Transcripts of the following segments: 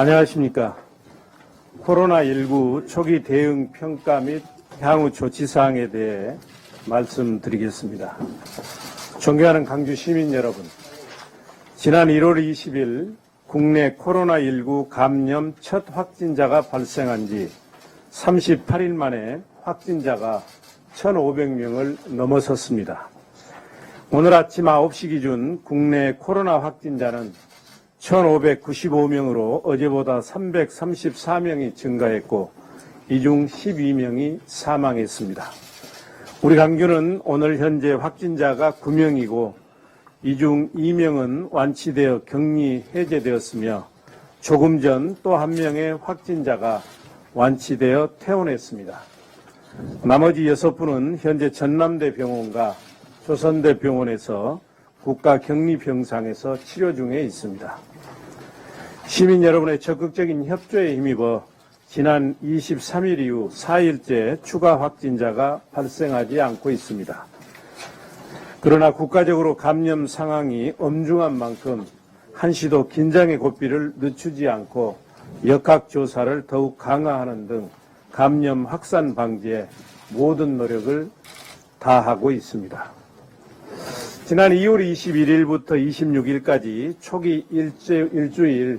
안녕하십니까. 코로나19 초기 대응 평가 및 향후 조치 사항에 대해 말씀드리겠습니다. 존경하는 강주 시민 여러분, 지난 1월 20일 국내 코로나19 감염 첫 확진자가 발생한 지 38일 만에 확진자가 1,500명을 넘어섰습니다. 오늘 아침 9시 기준 국내 코로나 확진자는 1,595명으로 어제보다 334명이 증가했고 이 중 12명이 사망했습니다. 우리 강주는 오늘 현재 확진자가 9명이고 이 중 2명은 완치되어 격리 해제되었으며 조금 전 또 한 명의 확진자가 완치되어 퇴원했습니다. 나머지 6분은 현재 전남대 병원과 조선대 병원에서 국가 격리 병상에서 치료 중에 있습니다. 시민 여러분의 적극적인 협조에 힘입어 지난 23일 이후 4일째 추가 확진자가 발생하지 않고 있습니다. 그러나 국가적으로 감염 상황이 엄중한 만큼 한시도 긴장의 고삐를 늦추지 않고 역학조사를 더욱 강화하는 등 감염 확산 방지에 모든 노력을 다하고 있습니다. 지난 2월 21일부터 26일까지 초기 일주, 일주일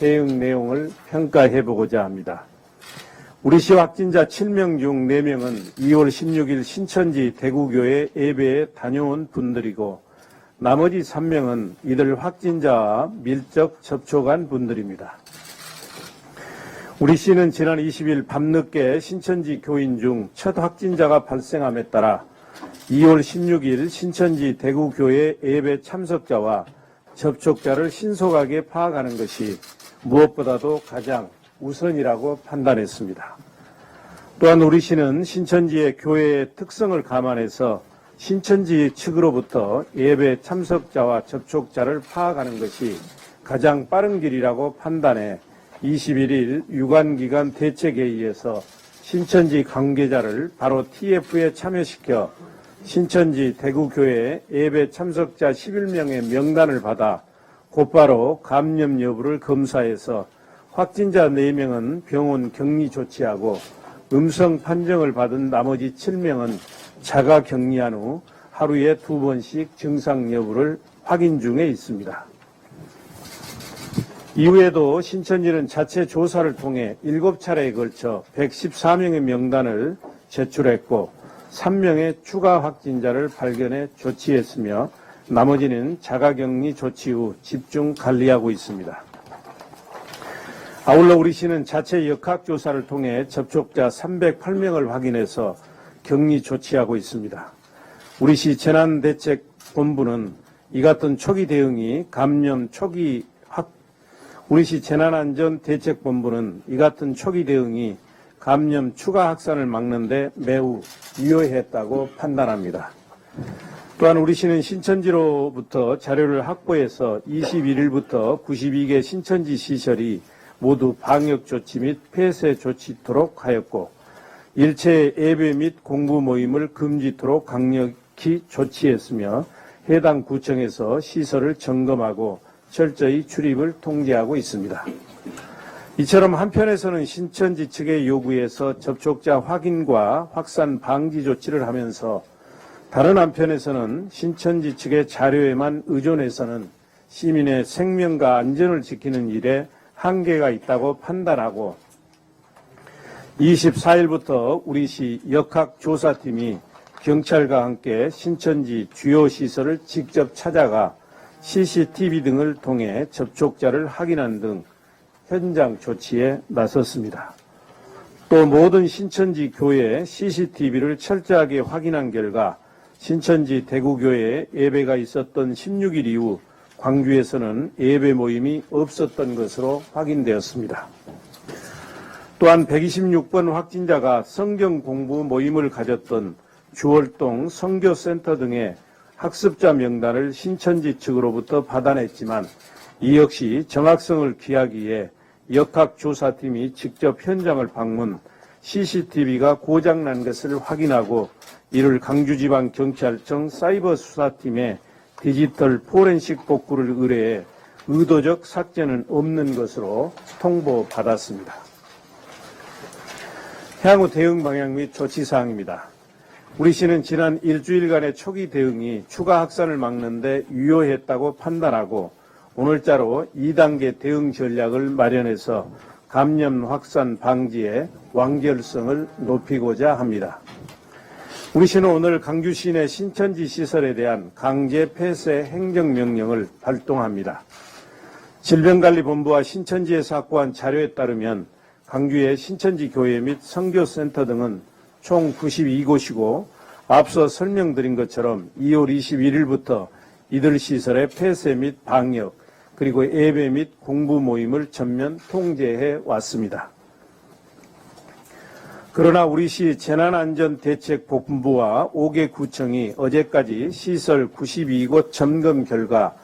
대응 내용을 평가해 보고자 합니다. 우리 시 확진자 7명 중 4명은 2월 16일 신천지 대구교회 예배에 다녀온 분들이고 나머지 3명은 이들 확진자와 밀접 접촉한 분들입니다. 우리 시는 지난 20일 밤늦게 신천지 교인 중 첫 확진자가 발생함에 따라 2월 16일 신천지 대구교회 예배 참석자와 접촉자를 신속하게 파악하는 것이 무엇보다도 가장 우선이라고 판단했습니다. 또한 우리 시는 신천지의 교회의 특성을 감안해서 신천지 측으로부터 예배 참석자와 접촉자를 파악하는 것이 가장 빠른 길이라고 판단해 21일 유관기관 대책회의에서 신천지 관계자를 바로 TF에 참여시켜 신천지 대구교회 예배 참석자 11명의 명단을 받아 곧바로 감염 여부를 검사해서 확진자 4명은 병원 격리 조치하고 음성 판정을 받은 나머지 7명은 자가 격리한 후 하루에 두 번씩 증상 여부를 확인 중에 있습니다. 이후에도 신천지는 자체 조사를 통해 7차례에 걸쳐 114명의 명단을 제출했고 3명의 추가 확진자를 발견해 조치했으며 나머지는 자가격리 조치 후 집중 관리하고 있습니다. 아울러 우리 시는 자체 역학조사를 통해 접촉자 308명을 확인해서 격리 조치하고 있습니다. 우리 시 재난대책본부는 이 같은 초기 대응이 감염 초기 확, 우리 시 재난안전대책본부는 이 같은 초기 대응이 감염 추가 확산을 막는데 매우 유효했다고 판단합니다. 또한 우리 시는 신천지로부터 자료를 확보해서 21일부터 92개 신천지 시설이 모두 방역 조치 및 폐쇄 조치토록 하였고 일체 예배 및 공부 모임을 금지토록 강력히 조치했으며 해당 구청에서 시설을 점검하고 철저히 출입을 통제하고 있습니다. 이처럼 한편에서는 신천지 측의 요구에서 접촉자 확인과 확산 방지 조치를 하면서 다른 한편에서는 신천지 측의 자료에만 의존해서는 시민의 생명과 안전을 지키는 일에 한계가 있다고 판단하고 24일부터 우리 시 역학조사팀이 경찰과 함께 신천지 주요 시설을 직접 찾아가 CCTV 등을 통해 접촉자를 확인한 등 현장 조치에 나섰습니다. 또 모든 신천지 교회 CCTV를 철저하게 확인한 결과 신천지 대구교회에 예배가 있었던 16일 이후 광주에서는 예배 모임이 없었던 것으로 확인되었습니다. 또한 126번 확진자가 성경 공부 모임을 가졌던 주월동 성교센터 등의 학습자 명단을 신천지 측으로부터 받아냈지만 이 역시 정확성을 기하기에 역학조사팀이 직접 현장을 방문 CCTV가 고장난 것을 확인하고 이를 강주지방경찰청 사이버수사팀에 디지털 포렌식 복구를 의뢰해 의도적 삭제는 없는 것으로 통보받았습니다. 향후 대응 방향 및 조치 사항입니다. 우리 시는 지난 일주일간의 초기 대응이 추가 확산을 막는 데 유효했다고 판단하고 오늘자로 2단계 대응 전략을 마련해서 감염 확산 방지에 완결성을 높이고자 합니다. 우리 시는 오늘 강주 시내 신천지 시설에 대한 강제 폐쇄 행정명령을 발동합니다. 질병관리본부와 신천지에서 확보한 자료에 따르면 강주의 신천지 교회 및 선교센터 등은 총 92곳이고 앞서 설명드린 것처럼 2월 21일부터 이들 시설의 폐쇄 및 방역 그리고 예배 및 공부 모임을 전면 통제해 왔습니다. 그러나 우리 시 재난안전대책본부와 5개 구청이 어제까지 시설 92곳 점검 결과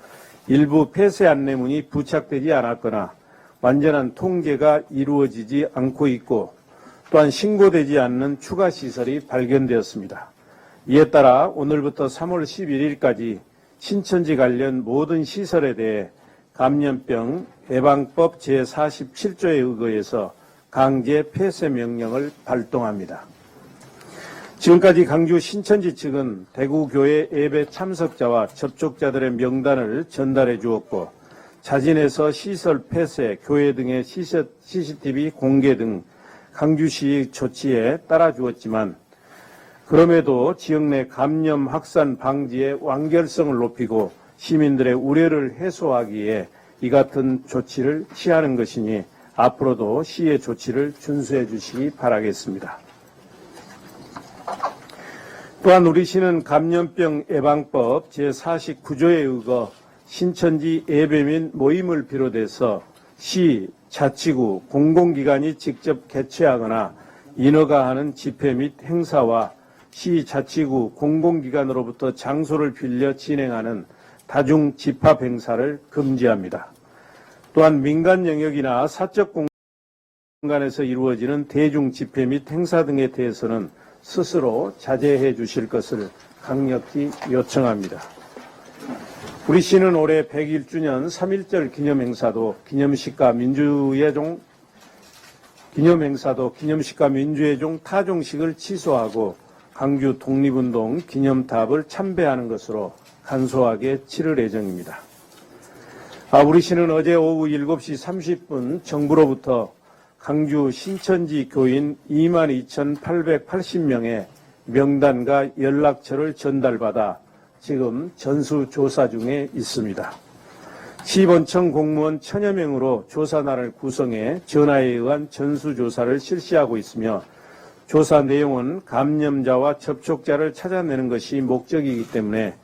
일부 폐쇄 안내문이 부착되지 않았거나 완전한 통제가 이루어지지 않고 있고 또한 신고되지 않는 추가 시설이 발견되었습니다. 이에 따라 오늘부터 3월 11일까지 신천지 관련 모든 시설에 대해 감염병 예방법 제47조에 의거해서 강제 폐쇄 명령을 발동합니다. 지금까지 강주 신천지 측은 대구교회 예배 참석자와 접촉자들의 명단을 전달해 주었고 자진해서 시설 폐쇄, 교회 등의 CCTV 공개 등 강주시 조치에 따라 주었지만 그럼에도 지역 내 감염 확산 방지의 완결성을 높이고 시민들의 우려를 해소하기에 이 같은 조치를 취하는 것이니 앞으로도 시의 조치를 준수해 주시기 바라겠습니다. 또한 우리 시는 감염병 예방법 제49조에 의거 신천지 예배 및 모임을 비롯해서 시, 자치구, 공공기관이 직접 개최하거나 인허가 하는 집회 및 행사와 시, 자치구, 공공기관으로부터 장소를 빌려 진행하는 다중 집합 행사를 금지합니다. 또한 민간 영역이나 사적 공간에서 이루어지는 대중 집회 및 행사 등에 대해서는 스스로 자제해 주실 것을 강력히 요청합니다. 우리 시는 올해 101주년 3.1절 기념행사도 기념식과 민주예종 기념행사도 기념식과 민주예종 타종식을 취소하고 강주 독립운동 기념탑을 참배하는 것으로 간소하게 치를 예정입니다. 아, 우리 시는 어제 오후 7시 30분 정부로부터 강주 신천지 교인 22,880명의 명단과 연락처를 전달받아 지금 전수조사 중에 있습니다. 시본청 공무원 천여 명으로 조사단을 구성해 전화에 의한 전수조사를 실시하고 있으며 조사 내용은 감염자와 접촉자를 찾아내는 것이 목적이기 때문에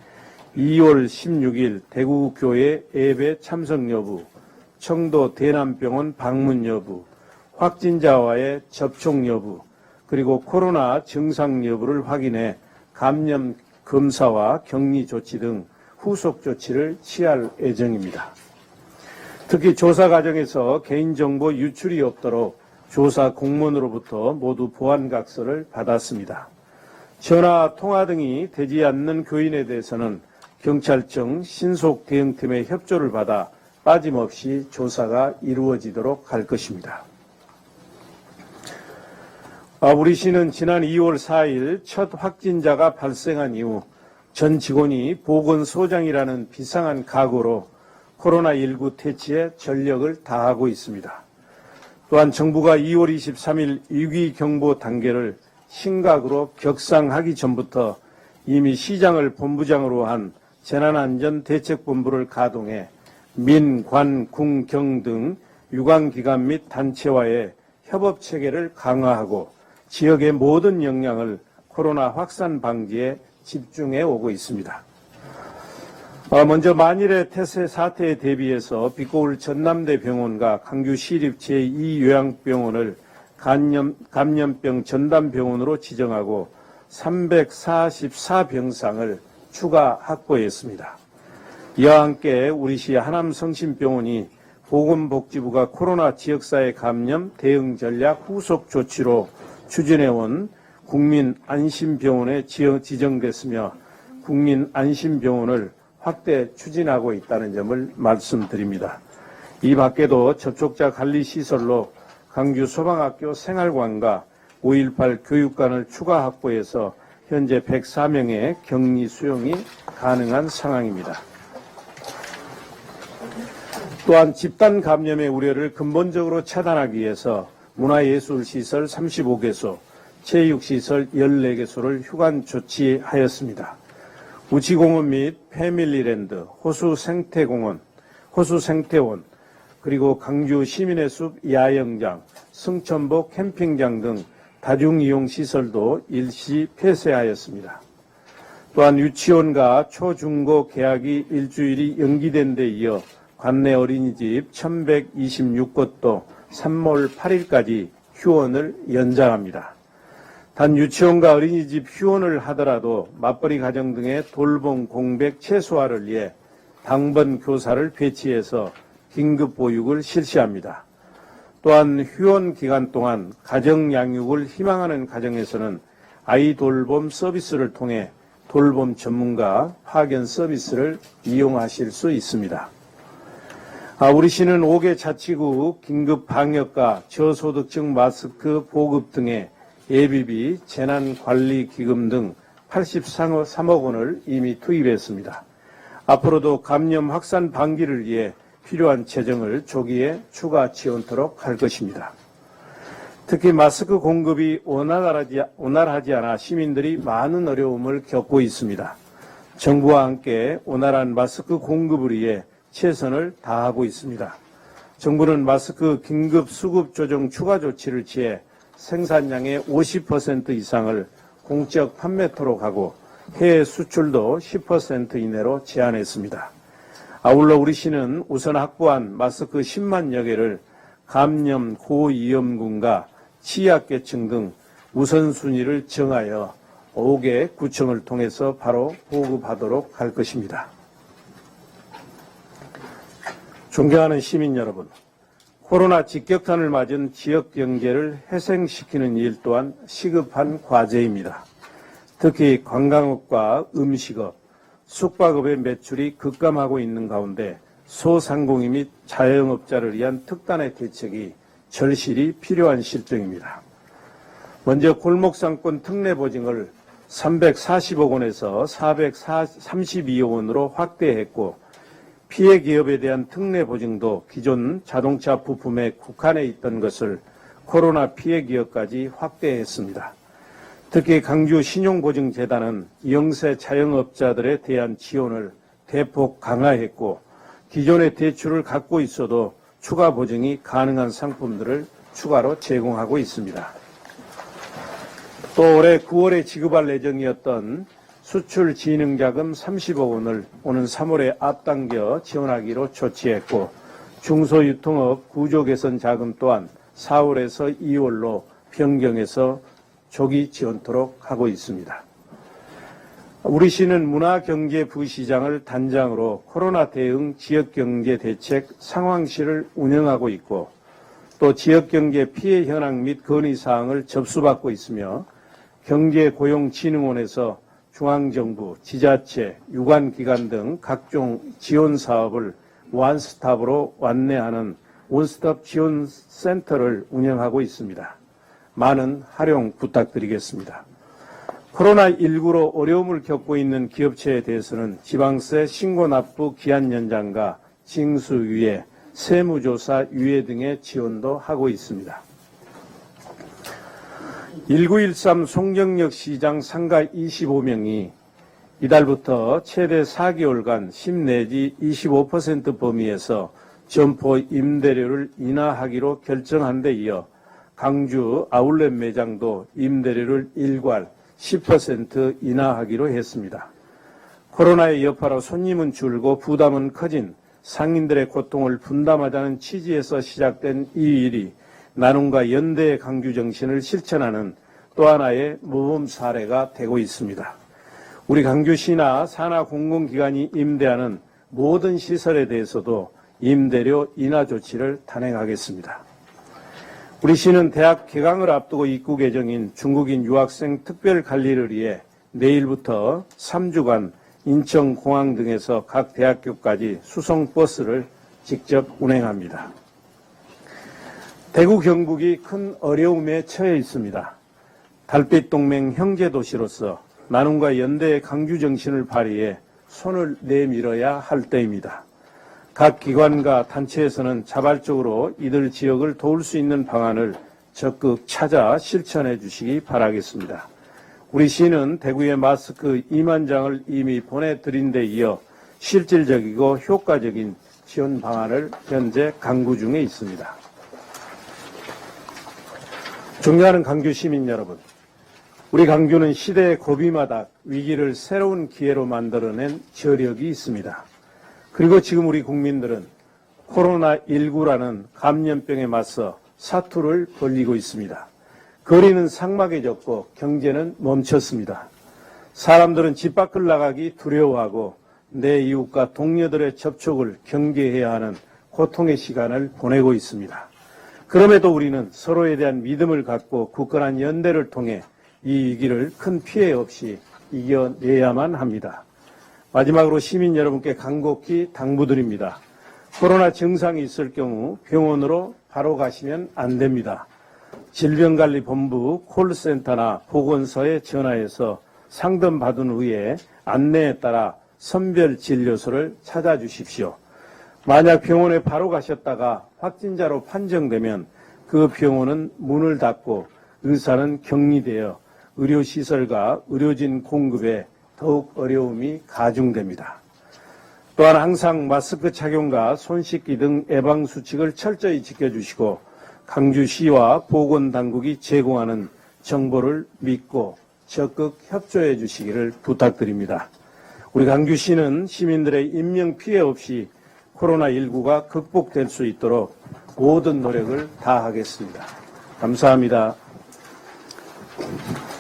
2월 16일 대구교회 예배 참석 여부, 청도 대남병원 방문 여부, 확진자와의 접촉 여부, 그리고 코로나 증상 여부를 확인해 감염 검사와 격리 조치 등 후속 조치를 취할 예정입니다. 특히 조사 과정에서 개인정보 유출이 없도록 조사 공무원으로부터 모두 보안각서를 받았습니다. 전화, 통화 등이 되지 않는 교인에 대해서는 경찰청 신속 대응팀의 협조를 받아 빠짐없이 조사가 이루어지도록 할 것입니다. 아, 우리 시는 지난 2월 4일 첫 확진자가 발생한 이후 전 직원이 보건소장이라는 비상한 각오로 코로나19 퇴치에 전력을 다하고 있습니다. 또한 정부가 2월 23일 위기경보 단계를 심각으로 격상하기 전부터 이미 시장을 본부장으로 한 재난안전대책본부를 가동해 민, 관, 궁, 경 등 유관기관 및 단체와의 협업 체계를 강화하고 지역의 모든 역량을 코로나 확산 방지에 집중해 오고 있습니다. 어, 먼저 만일의 태세 사태에 대비해서 비꼬울 전남대 병원과 강주 시립 제2요양병원을 감염, 감염병 전담병원으로 지정하고 344병상을 추가 확보했습니다. 이와 함께 우리 시 하남성심병원이 보건복지부가 코로나 지역사회 감염 대응 전략 후속 조치로 추진해온 국민안심병원에 지정됐으며 국민안심병원을 확대 추진하고 있다는 점을 말씀드립니다. 이 밖에도 접촉자 관리 시설로 강주 소방학교 생활관과 5.18 교육관을 추가 확보해서 현재 104명의 격리 수용이 가능한 상황입니다. 또한 집단 감염의 우려를 근본적으로 차단하기 위해서 문화예술시설 35개소, 체육시설 14개소를 휴관 조치하였습니다. 우치공원 및 패밀리랜드, 호수생태공원, 호수생태원, 그리고 강주 시민의 숲 야영장, 승천복 캠핑장 등 다중이용 시설도 일시 폐쇄하였습니다. 또한 유치원과 초중고 개학이 일주일이 연기된 데 이어 관내 어린이집 1126곳도 3월 8일까지 휴원을 연장합니다. 단 유치원과 어린이집 휴원을 하더라도 맞벌이 가정 등의 돌봄 공백 최소화를 위해 당번 교사를 배치해서 긴급 보육을 실시합니다. 또한 휴원 기간 동안 가정 양육을 희망하는 가정에서는 아이 돌봄 서비스를 통해 돌봄 전문가 파견 서비스를 이용하실 수 있습니다. 아, 우리 시는 5개 자치구 긴급 방역과 저소득층 마스크 보급 등의 예비비 재난관리기금 등 83억 원을 이미 투입했습니다. 앞으로도 감염 확산 방지를 위해 필요한 재정을 조기에 추가 지원토록 할 것입니다. 특히 마스크 공급이 원활하지, 원활하지 않아 시민들이 많은 어려움을 겪고 있습니다. 정부와 함께 원활한 마스크 공급을 위해 최선을 다하고 있습니다. 정부는 마스크 긴급 수급 조정 추가 조치를 취해 생산량의 50% 이상을 공적 판매토록 하고 해외 수출도 10% 이내로 제한했습니다. 아울러 우리 시는 우선 확보한 마스크 10만여 개를 감염 고위험군과 취약계층 등 우선순위를 정하여 5개 구청을 통해서 바로 보급하도록 할 것입니다. 존경하는 시민 여러분, 코로나 직격탄을 맞은 지역 경제를 회생시키는 일 또한 시급한 과제입니다. 특히 관광업과 음식업, 숙박업의 매출이 급감하고 있는 가운데 소상공인 및 자영업자를 위한 특단의 대책이 절실히 필요한 실정입니다. 먼저 골목상권 특례 보증을 340억 원에서 432억 원으로 확대했고 피해 기업에 대한 특례 보증도 기존 자동차 부품에 국한해 있던 것을 코로나 피해 기업까지 확대했습니다. 특히 강주 신용보증재단은 영세 자영업자들에 대한 지원을 대폭 강화했고 기존의 대출을 갖고 있어도 추가 보증이 가능한 상품들을 추가로 제공하고 있습니다. 또 올해 9월에 지급할 예정이었던 수출 진흥자금 30억 원을 오는 3월에 앞당겨 지원하기로 조치했고 중소유통업 구조 개선 자금 또한 4월에서 2월로 변경해서 조기 지원토록 하고 있습니다. 우리 시는 문화경제 부시장을 단장으로 코로나 대응 지역경제 대책 상황실을 운영하고 있고 또 지역경제 피해 현황 및 건의사항을 접수받고 있으며 경제고용진흥원에서 중앙정부, 지자체, 유관기관 등 각종 지원 사업을 원스톱으로 완내하는 원스톱 지원 센터를 운영하고 있습니다. 많은 활용 부탁드리겠습니다. 코로나19로 어려움을 겪고 있는 기업체에 대해서는 지방세 신고 납부 기한 연장과 징수유예, 세무조사 유예 등의 지원도 하고 있습니다. 1913 송정역 시장 상가 25명이 이달부터 최대 4개월간 10 내지 25% 범위에서 점포 임대료를 인하하기로 결정한 데 이어 강주 아울렛 매장도 임대료를 일괄 10% 인하하기로 했습니다. 코로나의 여파로 손님은 줄고 부담은 커진 상인들의 고통을 분담하자는 취지에서 시작된 이 일이 나눔과 연대의 강주 정신을 실천하는 또 하나의 모범 사례가 되고 있습니다. 우리 강주시나 산하 공공기관이 임대하는 모든 시설에 대해서도 임대료 인하 조치를 단행하겠습니다. 우리 시는 대학 개강을 앞두고 입국 예정인 중국인 유학생 특별 관리를 위해 내일부터 3주간 인천공항 등에서 각 대학교까지 수송 버스를 직접 운행합니다. 대구 경북이 큰 어려움에 처해 있습니다. 달빛 동맹 형제 도시로서 나눔과 연대의 강주 정신을 발휘해 손을 내밀어야 할 때입니다. 각 기관과 단체에서는 자발적으로 이들 지역을 도울 수 있는 방안을 적극 찾아 실천해 주시기 바라겠습니다. 우리 시는 대구에 마스크 2만 장을 이미 보내드린 데 이어 실질적이고 효과적인 지원 방안을 현재 강구 중에 있습니다. 존경하는 강주 시민 여러분, 우리 강주는 시대의 고비마다 위기를 새로운 기회로 만들어낸 저력이 있습니다. 그리고 지금 우리 국민들은 코로나19라는 감염병에 맞서 사투를 벌리고 있습니다. 거리는 상막해졌고 경제는 멈췄습니다. 사람들은 집 밖을 나가기 두려워하고 내 이웃과 동료들의 접촉을 경계해야 하는 고통의 시간을 보내고 있습니다. 그럼에도 우리는 서로에 대한 믿음을 갖고 굳건한 연대를 통해 이 위기를 큰 피해 없이 이겨내야만 합니다. 마지막으로 시민 여러분께 간곡히 당부드립니다. 코로나 증상이 있을 경우 병원으로 바로 가시면 안 됩니다. 질병관리본부 콜센터나 보건소에 전화해서 상담받은 후에 안내에 따라 선별 진료소를 찾아주십시오. 만약 병원에 바로 가셨다가 확진자로 판정되면 그 병원은 문을 닫고 의사는 격리되어 의료시설과 의료진 공급에 더욱 어려움이 가중됩니다. 또한 항상 마스크 착용과 손 씻기 등 예방 수칙을 철저히 지켜주시고 강주시와 보건당국이 제공하는 정보를 믿고 적극 협조해 주시기를 부탁드립니다. 우리 강주시는 시민들의 인명 피해 없이 코로나19가 극복될 수 있도록 모든 노력을 다하겠습니다. 감사합니다.